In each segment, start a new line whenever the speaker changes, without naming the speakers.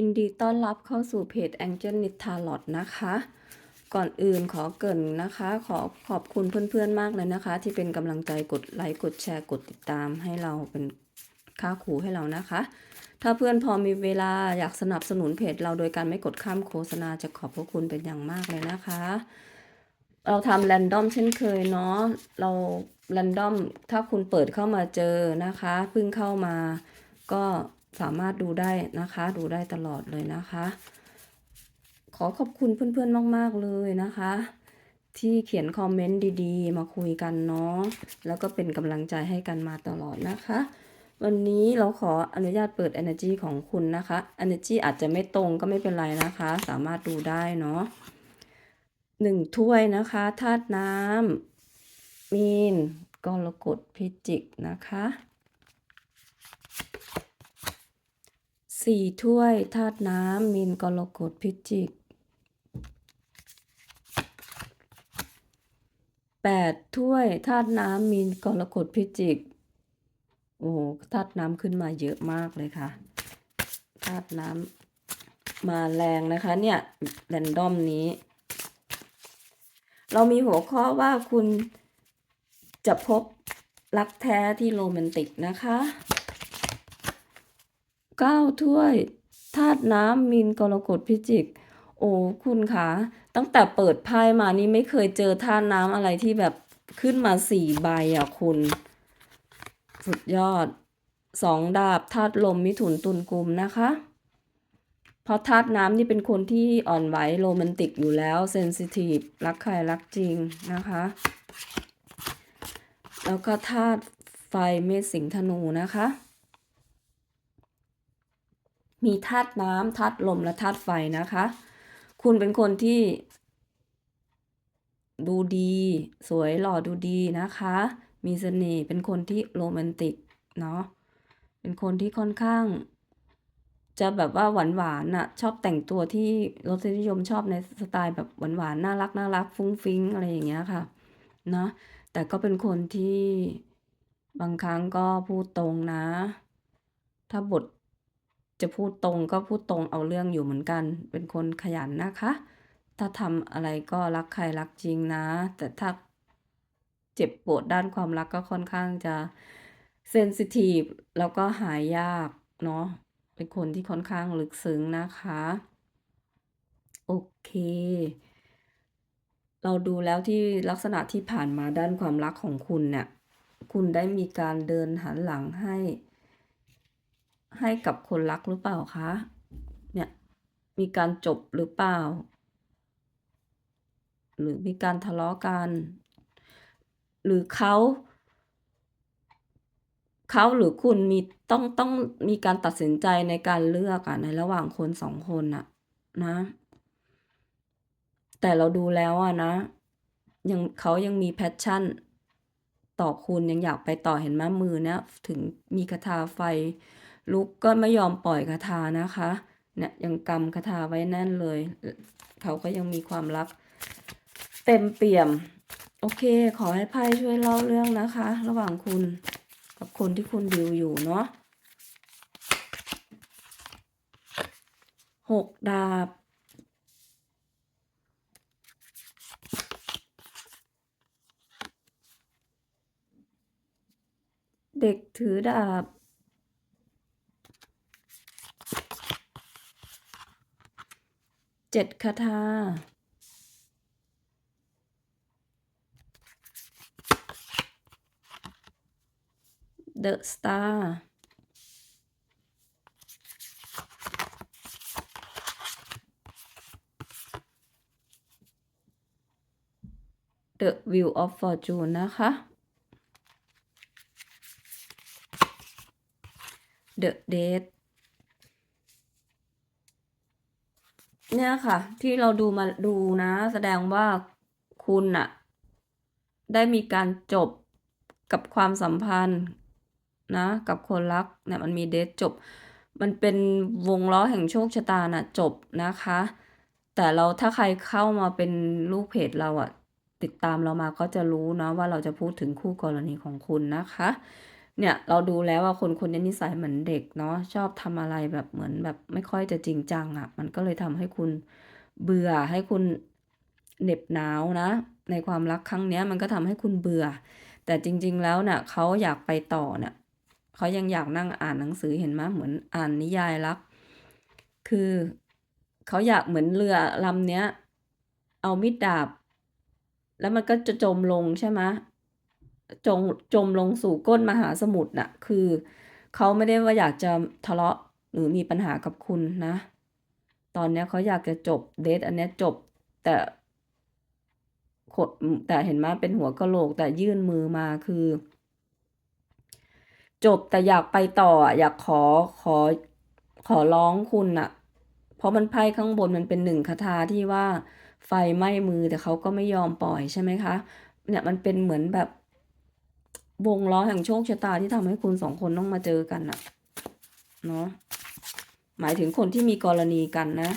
ยินดีต้อนรับเข้าสู่เพจ Angel n i t a l o t นะคะ ก่อนอื่นขอเกินนะคะ ขอขอบคุณเพื่อนๆมากเลยนะคะ ที่เป็นกำลังใจกดไลค์กดแชร์กดติดตามให้เราเป็นค่าครูให้เรานะคะ ถ้าเพื่อนพอมีเวลาอยากสนับสนุนเพจเราโดยการไม่กดข้ามโฆษณาจะขอบพระคุณเป็นอย่างมากเลยนะคะ เราทำแรนดอมเช่นเคยเนาะเราแรนดอมถ้าคุณเปิดเข้ามาเจอนะคะเพิ่งเข้ามาก็ สามารถดูได้นะคะ ดูได้ตลอดเลยนะคะ ขอขอบคุณเพื่อนๆมาก ๆเลยนะคะ ที่เขียนคอมเมนต์ดีๆ มาคุยกันเนาะแล้วก็เป็นกำลังใจให้กันมาตลอดนะคะ วันนี้เราขออนุญาตเปิด Energy ของคุณนะคะ Energy อาจจะไม่ตรงก็ไม่เป็นไรนะคะ สามารถดูได้เนาะหนึ่งถ้วยนะคะธาตุน้ำมีนกรกฎพิจิกนะคะ สี่ถ้วยธาตุน้ำมีนกรกฎพิจิกแปดถ้วยธาตุน้ำมีนกรกฎพิจิก โอ้ธาตุน้ำขึ้นมาเยอะมากเลยค่ะธาตุน้ำมาแรงนะคะ เนี่ยแรนดอมนี้ เรามีหัวข้อว่าคุณจะพบรักแท้ที่โรแมนติกนะคะ เก้าถ้วยธาตุน้ำมีนกรกฎพิจิก โอ้คุณคะตั้งแต่เปิดไพ่มานี่ไม่เคยเจอธาตุน้ำอะไรที่แบบขึ้นมาสี่ใบอะคุณ สุดยอดสองดาบธาตุลมมิถุนตุลกุมนะคะ เพราะธาตุน้ำนี่เป็นคนที่อ่อนไหวโรแมนติกอยู่แล้วเซนซิทีฟรักใครรักจริงนะคะ แล้วก็ธาตุไฟเมษสิงธนูนะคะ มีธาตุน้ำธาตุลมและธาตุไฟนะคะ คุณเป็นคนที่ ดูดี สวยหล่อดูดีนะคะ มีเสน่ห์เป็นคนที่โรแมนติกเนาะเป็นคนที่ค่อนข้าง จะแบบว่าหวานหวานะชอบแต่งตัวที่รสนิยมชอบในสไตล์แบบหวานหวานน่ารักน่ารักฟุ้งฟิ้งอะไรอย่างเงี้ยค่ะเนาะแต่ก็เป็นคนที่บางครั้งก็พูดตรงนะ ถ้าบท จะพูดตรงก็พูดตรงเอาเรื่องอยู่เหมือนกัน เป็นคนขยันนะคะ ถ้าทำอะไรก็รักใครรักจริงนะ แต่ถ้าเจ็บปวดด้านความรักก็ค่อนข้างจะเซนซิทีฟแล้วก็หายยากเนาะ เป็นคนที่ค่อนข้างลึกซึ้งนะคะ โอเค เราดูแล้วที่ลักษณะที่ผ่านมาด้านความรักของคุณเนี่ย คุณได้มีการเดินหันหลังให้ ให้กับคนรักหรือเปล่าคะ เนี่ย มีการจบหรือเปล่า หรือมีการทะเลาะกัน หรือเขาเขาหรือคุณมีต้องต้องมีการตัดสินใจในการเลือกอะในระหว่างคนสองคนน่ะนะ แต่เราดูแล้วอะนะ ยังเขายังมี passion ต่อคุณยังอยากไปต่อเห็นไหมมือเนี่ยถึงมีคาถาไฟ ลุกก็ไม่ยอมปล่อยคาถานะคะเนี่ยยังกำคาถาไว้แน่นเลย เขาก็ยังมีความรัก เต็มเปี่ยม โอเค ขอให้ไพ่ช่วยเล่าเรื่องนะคะ ระหว่างคุณกับคนที่คุณดิวอยู่เนาะหกดาบเด็กถือดาบ เจ็ดคาถาเดอะสตาร์เดอะวิวออฟฟอร์จูนนะคะ The Death เนี่ยค่ะ ที่เราดูมาดูนะ แสดงว่าคุณน่ะได้มีการจบกับความสัมพันธ์นะ กับคนรักเนี่ยมันมีเดทจบ มันเป็นวงล้อแห่งโชคชะตาน่ะจบนะคะ แต่เราถ้าใครเข้ามาเป็นลูกเพจเราอะติดตามเรามาก็จะรู้นะว่าเราจะพูดถึงคู่กรณีของคุณนะคะ เนี่ยเราดูแล้วว่าคนคนนี้นิสัยเหมือนเด็กเนาะชอบทำอะไรแบบเหมือนแบบไม่ค่อยจะจริงจังอะ่ะ มันก็เลยทำให้คุณเบื่อให้คุณเหน็บหนาวนะ ในความรักครั้งเนี้ยมันก็ทำให้คุณเบื่อ แต่จริง ๆ แล้วเน่ะเขาอยากไปต่อเนี่ยเขายังอยากนั่งอ่านหนังสือเห็นไหมเหมือนอ่านนิยายรัก คือเขาอยากเหมือนเรือลำเนี้ย เอามิดดาบ แล้วมันก็จะจมลงใช่ไหม จงจมลงสู่ก้นมหาสมุทรน่ะ คือเขาไม่ได้ว่าอยากจะทะเลาะหรือมีปัญหากับคุณนะ ตอนนี้เขาอยากจะจบเดทอันนี้จบ แต่แต่เห็นไหมเป็นหัวกะโหลกแต่ยื่นมือมาคือ จบแต่อยากไปต่ออะอยากขอขอขอร้องคุณน่ะ เพราะมันไพ่ข้างบนมันเป็นหนึ่งคาถาที่ว่าไฟไหม้มือแต่เขาก็ไม่ยอมปล่อยใช่ไหมคะ เนี่ยมันเป็นเหมือนแบบ วงล้อแห่งโชคชะตาที่ทำให้คุณสองคนต้องมาเจอกันน่ะเนาะหมายถึงคนที่มีกรณีกันนะ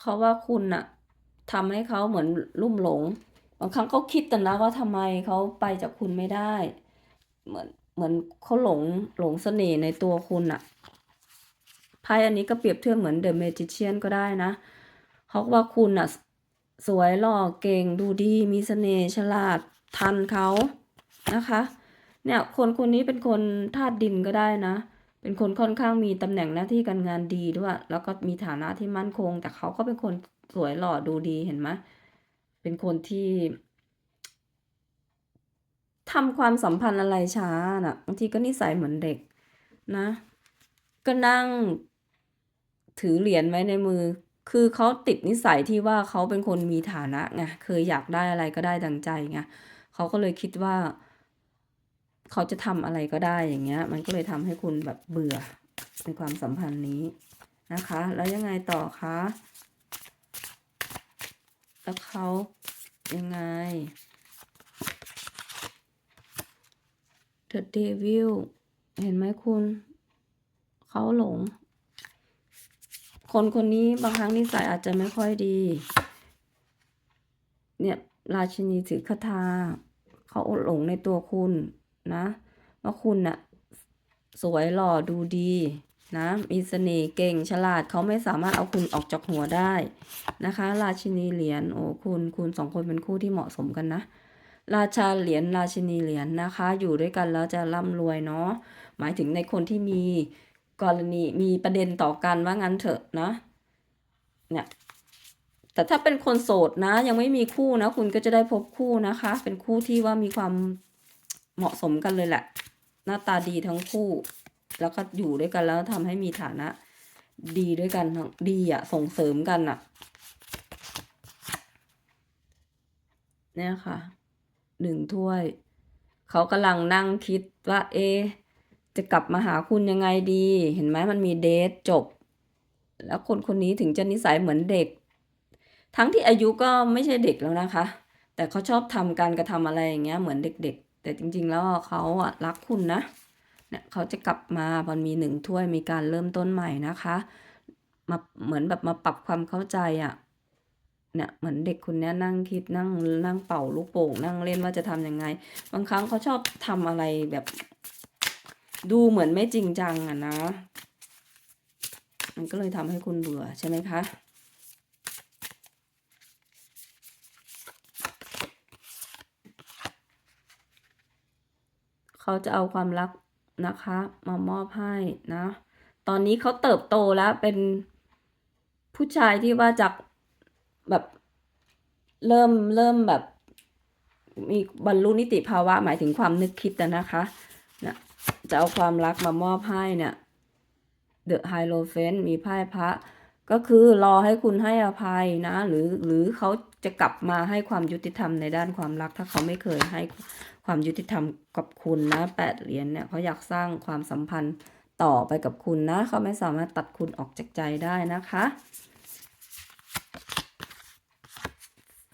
เขาว่าคุณน่ะทำให้เขาเหมือนลุ่มหลง บางครั้งเขาคิดแต่นะว่าทำไมเขาไปจากคุณไม่ได้ เหมือนเหมือนเขาหลงหลงเสน่ห์ในตัวคุณน่ะไพ่อันนี้ก็เปรียบเทียบเหมือนเดอะเมจิเชียนก็ได้นะ เขาว่าคุณน่ะ สวยหล่อเก่งดูดีมีเสน่ห์ฉลาดทันเขานะคะ เนี่ยคนคนนี้เป็นคนธาตุดินก็ได้นะ เป็นคนค่อนข้างมีตำแหน่งหน้าที่การงานดีด้วย แล้วก็มีฐานะที่มั่นคง แต่เขาก็เป็นคนสวยหล่อดูดีเห็นไหมเป็นคนที่ทำความสัมพันธ์อะไรช้าน่ะบางทีก็นิสัยเหมือนเด็กนะ ก็นั่งถือเหรียญไว้ในมือ คือเขาติดนิสัยที่ว่าเขาเป็นคนมีฐานะไงเคยอยากได้อะไรก็ได้ดังใจไงเขาก็เลยคิดว่า เขาจะทำอะไรก็ได้อย่างเงี้ย มันก็เลยทำให้คุณแบบเบื่อในความสัมพันธ์นี้นะคะ แล้วยังไงต่อคะแล้วเขายังไง The Devil เห็นไหมคุณ เขาหลง คนคนนี้บางครั้งนิสัยอาจจะไม่ค่อยดี เนี่ยราชินีถือคาถาเขาอดหลงในตัวคุณนะว่าคุณน่ะสวยหล่อดูดีนะมีเสน่ห์เก่งฉลาดเขาไม่สามารถเอาคุณออกจากหัวได้นะคะ ราชินีเหรียญโอ้คุณคุณสองคนเป็นคู่ที่เหมาะสมกันนะ ราชาเหรียญราชินีเหรียญนะคะ อยู่ด้วยกันแล้วจะร่ำรวยเนาะหมายถึงในคนที่มี กรณีมีประเด็นต่อกันว่างั้นเถอะนะเนี่ยแต่ถ้าเป็นคนโสดนะ ยังไม่มีคู่นะ คุณก็จะได้พบคู่นะคะ เป็นคู่ที่ว่ามีความเหมาะสมกันเลยแหละ หน้าตาดีทั้งคู่ แล้วก็อยู่ด้วยกันแล้วทำให้มีฐานะ ดีด้วยกันทั้งดีอะส่งเสริมกันอะเนี่ยค่ะหนึ่งถ้วย เขากำลังนั่งคิดว่า เอ จะกลับมาหาคุณยังไงดี เห็นไหมมันมีเดทจบ แล้วคนคนนี้ถึงจะนิสัยเหมือนเด็ก ทั้งที่อายุก็ไม่ใช่เด็กแล้วนะคะ แต่เขาชอบทำการกระทำอะไรอย่างเงี้ยเหมือนเด็ก ๆ แต่จริง ๆ แล้วเขาอะรักคุณนะเนี่ยเขาจะกลับมาพอมีหนึ่งถ้วยมีการเริ่มต้นใหม่นะคะมาเหมือนแบบมาปรับความเข้าใจอะเนี่ยเหมือนเด็กคนนี้นั่งคิดนั่งนั่งเป่าลูกโป่งนั่งเล่นว่าจะทำยังไง บางครั้งเขาชอบทำอะไรแบบ ดูเหมือนไม่จริงจังอะนะ มันก็เลยทำให้คุณเบื่อใช่ไหมคะ เขาจะเอาความรักนะคะ มามอบให้นะ ตอนนี้เขาเติบโตแล้วเป็นผู้ชายที่ว่าจากแบบเริ่มเริ่มแบบมีบรรลุนิติภาวะหมายถึงความนึกคิดนะนะคะ จะเอาความรักมามอบให้เนี่ย The High l o f e n มีไพ่พระ ก็คือรอให้คุณให้อภัยนะ หรือหรือเขาจะกลับมาให้ความยุติธรรมในด้านความรัก ถ้าเขาไม่เคยให้ความยุติธรรมกับคุณนะแปดเหรียญเนี่ยเขาอยากสร้างความสัมพันธ์ต่อไปกับคุณนะ เขาไม่สามารถตัดคุณออกจากใจได้นะคะ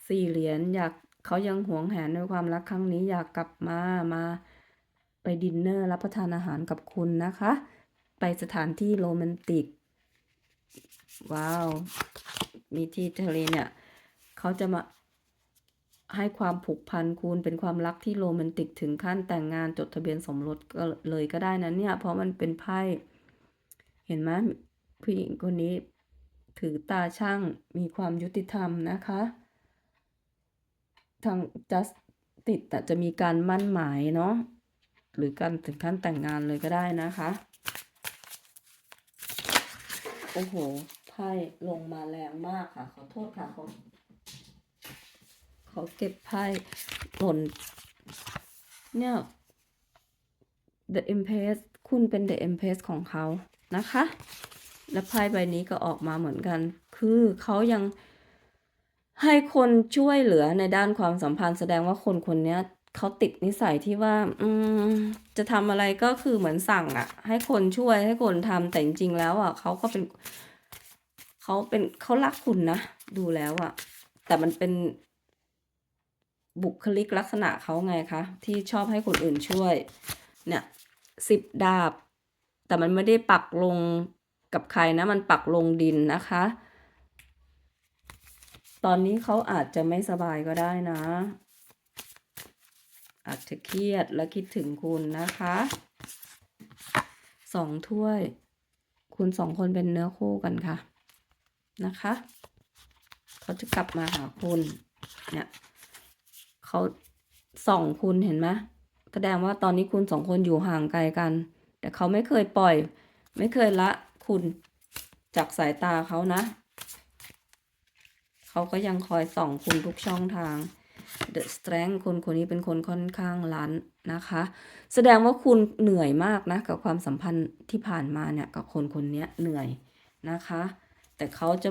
สี่เหรียญอยากเขายังหวงแหนในความรักครั้งนี้อยากกลับมามา ไปดินเนอร์รับประทานอาหารกับคุณนะคะ ไปสถานที่โรแมนติก ว้าว มีที่ทะเลเนี่ย เขาจะมาให้ความผูกพันคุณเป็นความรักที่โรแมนติกถึงขั้นแต่งงานจดทะเบียนสมรสก็เลยก็ได้นะเนี่ย เพราะมันเป็นไพ่เห็นไหมผู้หญิงคนนี้ถือตาช่างมีความยุติธรรมนะคะ ทาง just ติดจะมีการมั่นหมายเนาะ หรือการถึงขั้นแต่งงานเลยก็ได้นะคะ โอ้โหไพ่ลงมาแรงมากค่ะ ขอโทษค่ะเขาเขาเก็บไพ่หล่นเนี่ย The Empress คุณเป็น The Empress ของเขานะคะ และไพ่ใบนี้ก็ออกมาเหมือนกัน คือเขายังให้คนช่วยเหลือในด้านความสัมพันธ์แสดงว่าคนคนนี้ เขาติดนิสัยที่ว่า อืม จะทำอะไรก็คือเหมือนสั่งอะให้คนช่วยให้คนทำแต่จริงๆแล้วอะเขาก็เป็นเขาเป็นเขารักคุณนะดูแล้วอะแต่มันเป็นบุคลิกลักษณะเขาไงคะที่ชอบให้คนอื่นช่วย เนี่ยสิบดาบ แต่มันไม่ได้ปักลงกับใครนะ มันปักลงดินนะคะ ตอนนี้เขาอาจจะไม่สบายก็ได้นะ อาจจะเครียดและคิดถึงคุณนะคะสองถ้วย คุณสองคนเป็นเนื้อคู่กันค่ะนะคะ เขาจะกลับมาหาคุณเนี่ยเขาส่องคุณเห็นไหมแสดงว่าตอนนี้คุณสองคนอยู่ห่างไกลกัน แต่เขาไม่เคยปล่อย ไม่เคยละคุณจากสายตาเขานะ เขาก็ยังคอยส่องคุณทุกช่องทาง The Strength คนคนนี้เป็นคนค่อนข้างลันนะคะ แสดงว่าคุณเหนื่อยมากนะ กับความสัมพันธ์ที่ผ่านมาเนี่ย กับคนคนนี้เหนื่อยนะคะ แต่เขาจะ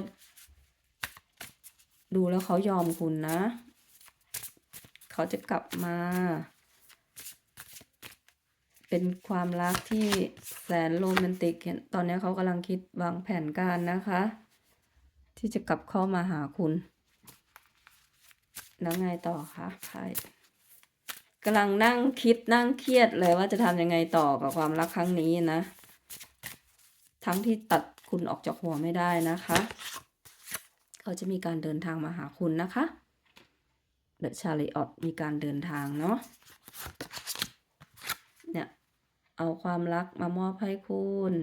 ดูแล้วเขายอมคุณนะ เขาจะกลับมา เป็นความรักที่แสนโรแมนติก ตอนนี้เขากำลังคิดวางแผนการนะคะ ที่จะกลับเข้ามาหาคุณ แล้วไงต่อคะไพ่กำลังนั่งคิดนั่งเครียดเลยว่าจะทำยังไงต่อกับความรักครั้งนี้นะ ทั้งที่ตัดคุณออกจากหัวไม่ได้นะคะ เขาจะมีการเดินทางมาหาคุณนะคะเดอะชาริออตมีการเดินทางเนาะเนี่ย เอาความรักมามอบให้คุณ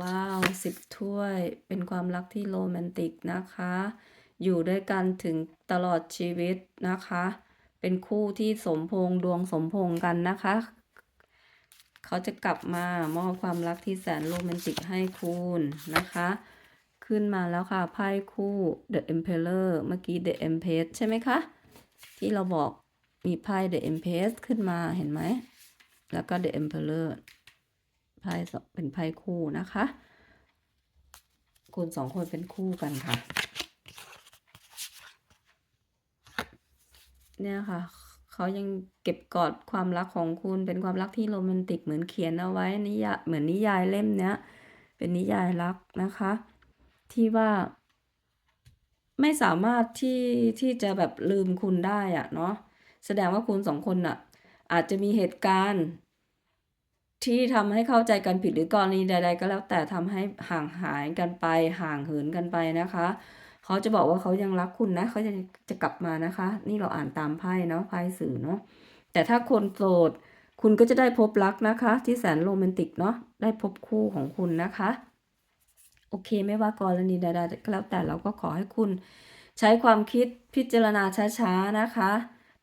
ว้าวสิบถ้วยเป็นความรักที่โรแมนติกนะคะ อยู่ด้วยกันถึงตลอดชีวิตนะคะ เป็นคู่ที่สมพงดวงสมพงกันนะคะ เขาจะกลับมามอบความรักที่แสนโรแมนติกให้คุณนะคะ ขึ้นมาแล้วค่ะไพ่คู่ The Emperor เมื่อกี้ The Empress ใช่ไหมคะ ที่เราบอกมีไพ่ The Empress ขึ้นมาเห็นไหม แล้วก็ The Emperor ไพ่เป็นไพ่คู่นะคะ คุณสองคนเป็นคู่กันค่ะ เนี่ยค่ะ เขายังเก็บกอดความรักของคุณเป็นความรักที่โรแมนติกเหมือนเขียนเอาไว้นิยายเหมือนนิยายเล่มเนี้ย เป็นนิยายรักนะคะ ที่ว่า ไม่สามารถที่ที่จะแบบลืมคุณได้อะเนาะแสดงว่าคุณสองคนน่ะอาจจะมีเหตุการณ์ ที่ทำให้เข้าใจกันผิดหรือกรณีใด ๆ ก็แล้วแต่ทำให้ห่างหายกันไป ห่างเหินกันไปนะคะ เขาจะบอกว่าเขายังรักคุณนะเขาจะจะกลับมานะคะ นี่เราอ่านตามไพ่เนาะไพ่สื่อเนาะแต่ถ้าคนโสดคุณก็จะได้พบรักนะคะ ที่แสนโรแมนติกเนาะได้พบคู่ของคุณนะคะ โอเคไม่ว่ากรณีใดๆก็แล้วแต่เราก็ขอให้คุณ ใช้ความคิดพิจารณาช้าๆนะคะ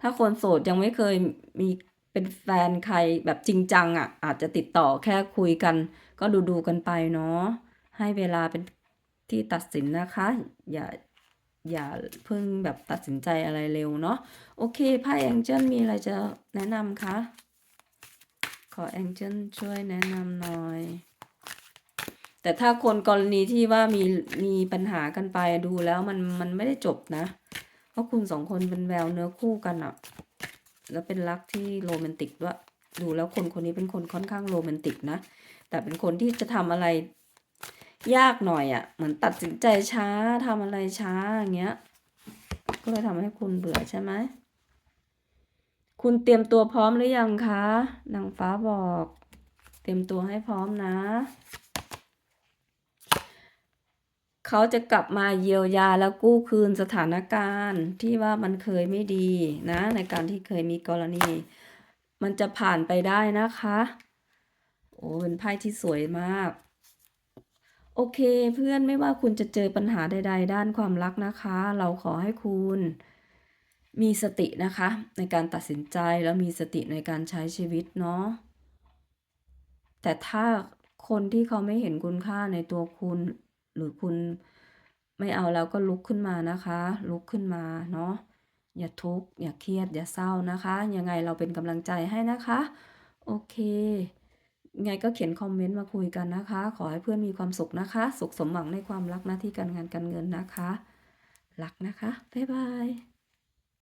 ถ้าคนโสดยังไม่เคยมี เป็นแฟนใครแบบจริงจังอะ อาจจะติดต่อแค่คุยกัน ก็ดูดูกันไปเนาะให้เวลาเป็นที่ตัดสินนะคะ อย่าอย่าเพิ่งแบบตัดสินใจอะไรเร็วเนาะโอเคไพ่แองเจิลมีอะไรจะแนะนำคะขอแองเจิลช่วยแนะนำหน่อยแต่ถ้าคนกรณีที่ว่ามีมีปัญหากันไปดูแล้วมันมันไม่ได้จบนะ เพราะคุณสองคนเป็นแววเนื้อคู่กันอะ แล้วเป็นรักที่โรแมนติกด้วยดูแล้วคนคนนี้เป็นคนค่อนข้างโรแมนติกนะ แต่เป็นคนที่จะทำอะไรยากหน่อยอะ่ะ เหมือนตัดสินใจช้าทำอะไรช้าอย่างเงี้ย ก็เลยทำให้คุณเบื่อใช่ไหม คุณเตรียมตัวพร้อมหรือยังคะนางฟ้าบอก เตรียมตัวให้พร้อมนะ เขาจะกลับมาเยียวยาแล้วกู้คืนสถานการณ์ที่ว่ามันเคยไม่ดีนะ ในการที่เคยมีกรณี มันจะผ่านไปได้นะคะ โอ้เป็นไพ่ที่สวยมาก โอเคเพื่อนไม่ว่าคุณจะเจอปัญหาใด ๆ ด้านความรักนะคะ เราขอให้คุณมีสตินะคะ ในการตัดสินใจแล้วมีสติในการใช้ชีวิตเนาะแต่ถ้าคนที่เขาไม่เห็นคุณค่าในตัวคุณ หรือคุณไม่เอาแล้วก็ลุกขึ้นมานะคะ ลุกขึ้นมาเนาะอย่าทุกข์อย่าเครียด อย่าเศร้านะคะ ยังไงเราเป็นกำลังใจให้นะคะ โอเค ไงก็เขียนคอมเมนต์มาคุยกันนะคะ ขอให้เพื่อนมีความสุขนะคะ สุขสมหวังในความรักหน้าที่การงานการเงินนะคะ รักนะคะ บ๊ายบาย